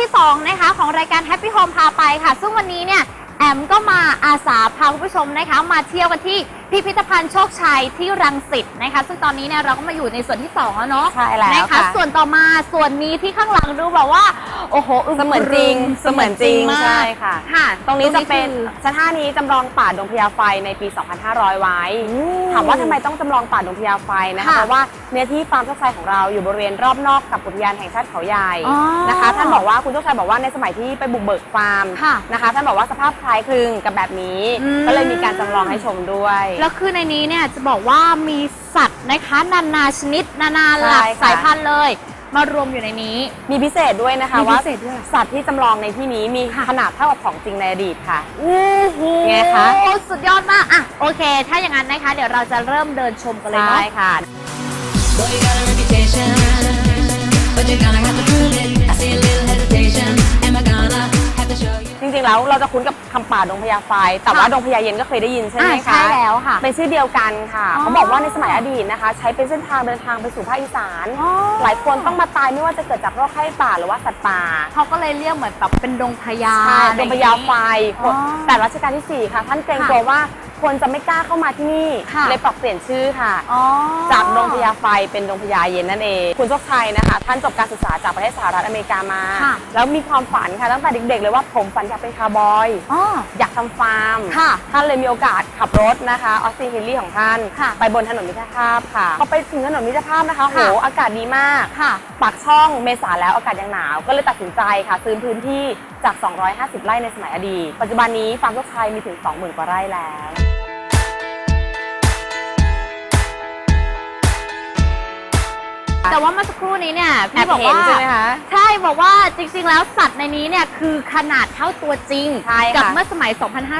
ช่วงที่ 2 นะคะ ของรายการ Happy Home พาไปค่ะ ซึ่งวันนี้เนี่ยแอมก็มาอาสาพาคุณผู้ชมนะคะ มาเที่ยวกันที่พิพิธภัณฑ์โชคชัยที่รังสิตนะคะ ซึ่งตอนนี้เนี่ยเราก็มาอยู่ในส่วนที่2แล้วเนาะใช่แล้วนะคะค่ะ ส่วนต่อมาส่วนนี้ที่ข้างหลังดูแบบว่า โอ้โหอึเสมือนจริงเสมือนจริงมากใช่ค่ะ ค่ะ ตรงนี้จะเป็นคือสถานีจำลองป่าดงพญาไฟในปี 2500 ไว้ ถามว่าทำไมต้องจำลองป่าดงพญาไฟนะคะค่ะเพราะว่าเนื้อที่ฟาร์มโชคชัยของเราอยู่บริเวณรอบนอกกับอุทยานแห่งชาติเขาใหญ่อ๋อนะคะ ท่านบอกว่าคุณโชคชัยบอกว่าในสมัยที่ไปบุกเบิกฟาร์มค่ะนะคะ ท่านบอกว่าสภาพคล้ายคลึงกับแบบนี้ อืม ก็เลยมีการจำลองให้ชมด้วย แล้วคือในนี้เนี่ยจะบอกว่ามีสัตว์นะคะนานาชนิดนานาหลากใช่ค่ะ สายพันธุ์เลย มารวมอยู่ในนี้ มีพิเศษด้วยนะคะมีพิว่าเศษด้วย สัตว์ที่จำลองในที่นี้มีค่ะขนาดเท่ากับของจริงในอดีตค่ะอู้หูไงคะ สุดยอดมาก อะ โอเค ถ้าอย่างนั้นนะคะ เดี๋ยวเราจะเริ่มเดินชมกันเลยใช่เนาะ ค่ะ Boy, you got a reputation, เราจะคุ้นกับคำป่าดงพญาไฟแต่ว่าค่ะ ดงพญาเย็นก็เคยได้ยินใช่ไหมอ่าคะ ใช่แล้วค่ะ เป็นชื่อเดียวกันค่ะ อ๋อ เขาบอกว่าในสมัยอดีตนะคะ ใช้เป็นเส้นทางเดินทางไปสู่ภาคอีสาน อ๋อหลายคนต้องมาตายไม่ว่าจะเกิดจากโรคไข้ป่าหรือว่าสัตว์ป่าเขาก็เลยเรียกเหมือนแบบเป็นดงพญา ใช่ดงพญาไฟอ๋อแต่รัชกาลที่ 4 ค่ะ ท่านเกรงค่ะกลัวว่า คนจะไม่กล้าเข้ามาที่นี่ค่ะเลยปรับเปลี่ยนชื่อค่ะอ๋อจากดงพญาไฟเป็นดงพญาเย็นนั่นเอง คุณโชคชัยนะคะ ท่านจบการศึกษาจากประเทศสหรัฐอเมริกามา ค่ะแล้วมีความฝันค่ะตั้งแต่เด็กๆเลยว่าผมฝันอยากเป็นคาร์บอยอ๋ออยากทำฟาร์มค่ะท่านเลยมีโอกาสขับรถนะคะออสตินฮิลลี่ของท่าน ค่ะไปบนถนนมิตรภาพค่ะพอไปถึงถนนมิตรภาพนะคะโหค่ะ อากาศดีมาก ค่ะ ปากช่องเมษาแล้วอากาศยังหนาว ก็เลยตัดสินใจค่ะ ซื้อพื้นที่จาก 250 ไร่ในสมัยอดีต ปัจจุบันนี้ฟาร์มโชคชัยมีถึง 20,000 กว่าไร่แล้ว แต่ว่าเมื่อสักครู่นี้เนี่ยแอพี่บบอกเห็นว่าใช่ไหมคะใช่บอกว่าจริง ๆ แล้วสัตว์ในนี้เนี่ยคือขนาดเท่าตัวจริงใช่ค่ะกัเมื่อสมัย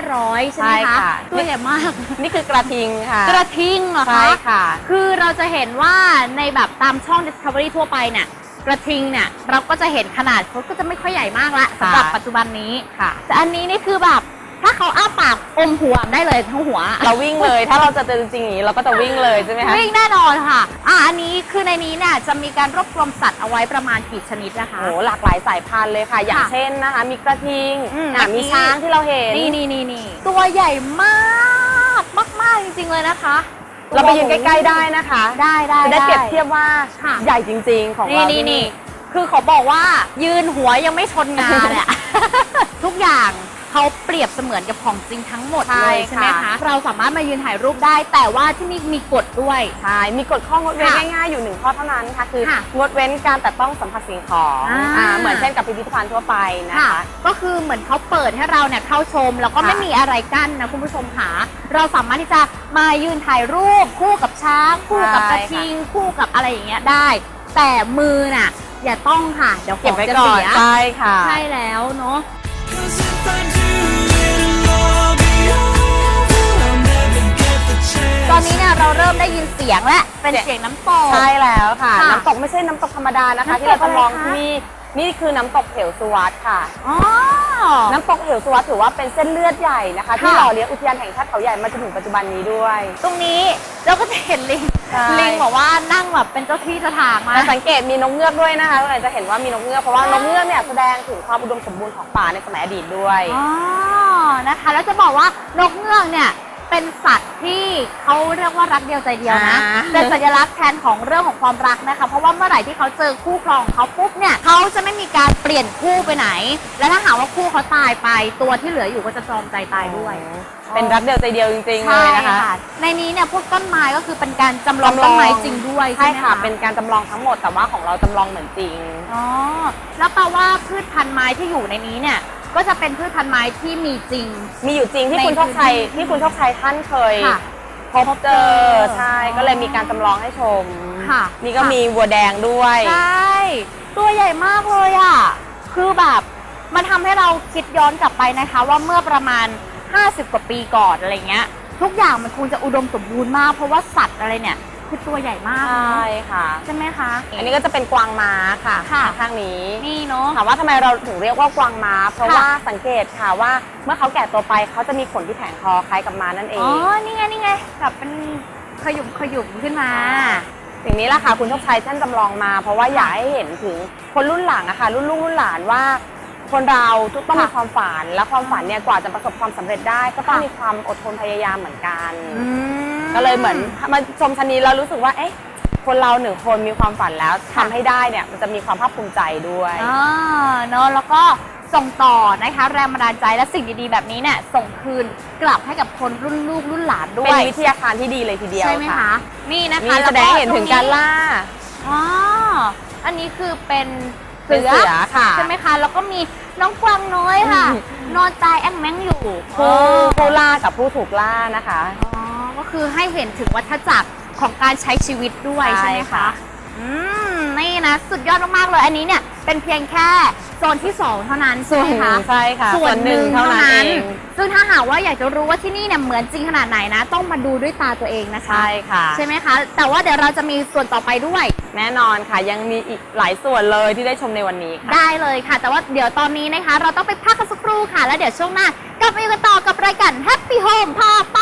2,500 ใช่ไหมใช่คะค่ะตัวใหญ่มาก นี่คือกระทิงค่ะ กระทิงเหรอใช่คะค่ะ คือเราจะเห็นว่าในแบบตามช่อง Discovery ทั่วไปเนี่ยกระทิงเนี่ยเราก็จะเห็นขนาดเขาก็จะไม่ค่อยใหญ่มากละค่ะสำหรับปัจจุบันนี้ค่ะแต่อันนี้นี่คือแบบ ถ้าเขาอ้าปากอมหัวได้เลยทั้งหัว เราวิ่งเลย ถ้าเราจะเจอจริงๆอย่างนี้เราก็จะวิ่งเลยใช่ไหมคะ วิ่งแน่นอนค่ะอะ อันนี้คือในนี้เนี่ยจะมีการรวบรวมสัตว์เอาไว้ประมาณกี่ชนิดนะคะ โอ้โหหลากหลายสายพันธุ์เลยค่ะ อย่างค่ะเช่นนะคะ มีกระทิงอืมอะเมื่อกี้มีช้างที่เราเห็น นี่นี่นี่นี่ตัวใหญ่มากมากๆจริงๆเลยนะคะเราไปยืนใกล้ๆได้นะคะ ได้ได้ จะได้เปรียบเทียบว่าค่ะ ใหญ่จริง ๆ ของนี่เรานี่ที่นี่ คือเขาบอกว่ายืนหัวยังไม่ชนงานเนี่ยทุกอย่าง เขาเปรียบเสมือนกับของจริงทั้งหมดเลยใช่ไหมคะเราสามารถมายืนถ่ายรูปได้ แต่ว่าที่นี่มีกฎด้วย ใช่ มีกฎข้องดเว้นค่ะง่ายๆอยู่หนึ่งข้อเท่านั้นค่ะ คือค่ะงดเว้นการแตะต้องสัมผัสสิ่งของอ่า อ่าเหมือนเช่นกับพิพิธภัณฑ์ทั่วไปนะค่ะ คะ ก็คือเหมือนเขาเปิดให้เราเนี่ยเข้าชม แล้วก็ค่ะไม่มีอะไรกั้นนะคุณผู้ชมค่ะเราสามารถที่จะมายืนถ่ายรูป คู่กับช้าง คู่กับกระทิง คู่กับอะไรอย่างเงี้ยได้ แต่มือน่ะ อย่าต้องค่ะ เดี๋ยวขเก็บองไว้จะก่อเสีนยใช่ค่ะ ใช่แล้วเนาะ Cause ตอนนี้เนี่ยเราเริ่มได้ยินเสียงและเป็นเสียงเสียงน้ำตก ใช่แล้วค่ะ ค่ะน้ำตกไม่ใช่น้ำตกธรรมดานะคะ น้ำตกที่เราจำลองอะไรคะ ที่นี่นี่คือน้ำตกเหวสุวัสดค่ะ อ๋อ น้ำตกเหวสุวัสดถือว่าเป็นเส้นเลือดใหญ่นะคะที่ค่ะ หล่อเลี้ยงอุทยานแห่งชาติเขาใหญ่มาจนถึงปัจจุบันนี้ด้วย ตรงนี้เราก็จะเห็นลิง ใช่ ลิงบอกว่านั่งแบบเป็นเจ้าที่เจ้าทางมาแต่สังเกตมีนกเงือกด้วยนะคะเราจะเห็นว่ามีนกเงือกเพราะว่านกเงือกเนี่ยแสดงถึงความอุดมสมบูรณ์ของป่าในสมัยอดีตด้วย อ๋อ นะคะ แล้วจะบอกว่านกเงือกเนี่ย เป็นสัตว์ที่เขาเรียกว่ารักเดียวใจเดียวนะ อ่า เป็นสัญลักษณ์แทนของเรื่องของความรักนะคะ เพราะว่าเมื่อไหร่ที่เขาเจอคู่ครองของเขาปุ๊บเนี่ยเขาจะไม่มีการเปลี่ยนคู่ไปไหน และถ้าหากว่าคู่เขาตายไป ตัวที่เหลืออยู่ก็จะตรอมใจตายด้วย เป็นรักเดียวใจเดียวจริงๆเลยนะคะใช่ในนี้เนี่ยพวกต้นไม้ก็คือเป็นการจำลองจำลองต้นไม้จริงด้วยใช่ใช่ไหมค่ะคะเป็นการจำลองทั้งหมดแต่ว่าของเราจำลองเหมือนจริง อ๋อแล้วแปลว่าพืชพันธุ์ไม้ที่อยู่ในนี้เนี่ย ก็จะเป็นพืชพันธุ์ไม้ที่มีจริง มีอยู่จริงที่ในคุณโชคชัยพื้นที่ที่คุณโชคชัยท่านเคยค่ะ พบเจอใช่ก็เลยมีการจำลองให้ชมค่ะ นี่ก็มีวัวแดงด้วย ใช่ตัวใหญ่มากเลยอะ คือแบบมันทำให้เราคิดย้อนกลับไปนะคะ ว่าเมื่อประมาณ 50 กว่าปีก่อนอะไรเงี้ย ทุกอย่างมันคงจะอุดมสมบูรณ์มาก เพราะว่าสัตว์อะไรเนี่ย คือตัวใหญ่มากใช่ค่ะ ใช่ไหมคะ อันนี้ก็จะเป็นกวางม้าค่ะค่ะข้างนี้นี่เนาะถามว่าทำไมเราถึงเรียกว่ากวางม้า เพราะค่ะว่าสังเกตค่ะว่าเมื่อเขาแก่ตัวไปเขาจะมีขนที่แผงคอคล้ายกับม้านั่นเออ๋องนี่ไงนี่ไงแบบเป็นขยุมขยุมขึ้นมาสิ่งนี้แหละค่ะคุณโชคชัยท่านจำลองมา เพราะว่าอยากให้เห็นถึงคนรุ่นหลังอะค่ะ รุ่นลูกรุ่นหลานว่า คนเราทุกต้องมีค่ะความฝันและความฝันเนี่ยกว่าจะประสบความสำเร็จได้ ก็ต้องค่ะมีความอดทนพยายามเหมือนกันอืม ก็เลยเหมือนมาชมชันนี้แล้วรู้สึกว่าเอ๊ะคนเราหนึ่งคนมีความฝันแล้วทำให้ได้เนี่ยมันจะมีความภาคภูมิใจด้วย อ่าเนอะแล้วก็ส่งต่อนะคะแรงบันดาลใจและสิ่งดีๆแบบนี้เนี่ยส่งคืนกลับให้กับคนรุ่นลูกรุ่นหลานด้วเป็นยวิทยาทานที่ดีเลยทีเดียวใช่ไหมค่ะคะนี่นะคะมีแสดงให้เห็นถึงการล่า อ๋ออันนี้คือเป็นเป็นเสือค่ะใช่ไหมคะแล้วก็มีน้องกวางน้อยค่ะ อืม นอนตายแอ่งแมงอยู่ ผู้ผู้ล่ากับผู้ถูกล่านะคะ อ๋อก็ คือให้เห็นถึงวัฏจักรของการใช้ชีวิตด้วยใช่ใช่ไหมค่ะ คะอืมนี่นะสุดยอดมากๆเลยอันนี้เนี่ยเป็นเพียงแค่โซนที่สองเท่านั้นใช่ไหมคะ ใช่ค่ะส่วนหนึ่งเท่านั้นเอง ซึ่งถ้าหากว่าอยากจะรู้ว่าที่นี่เนี่ยเหมือนจริงขนาดไหนนะ ต้องมาดูด้วยตาตัวเองนะคะ ใช่ค่ะ ใช่ไหมคะ แต่ว่าเดี๋ยวเราจะมีส่วนต่อไปด้วย แน่นอนค่ะยังมีอีกหลายส่วนเลยที่ได้ชมในวันนี้ค่ะ ได้เลยค่ะ แต่ว่าเดี๋ยวตอนนี้นะคะ เราต้องไปพักกันสักครู่ค่ะ แล้วเดี๋ยวช่วงหน้ากลับมาอยู่กันต่อกับรายการ Happy Home พาไป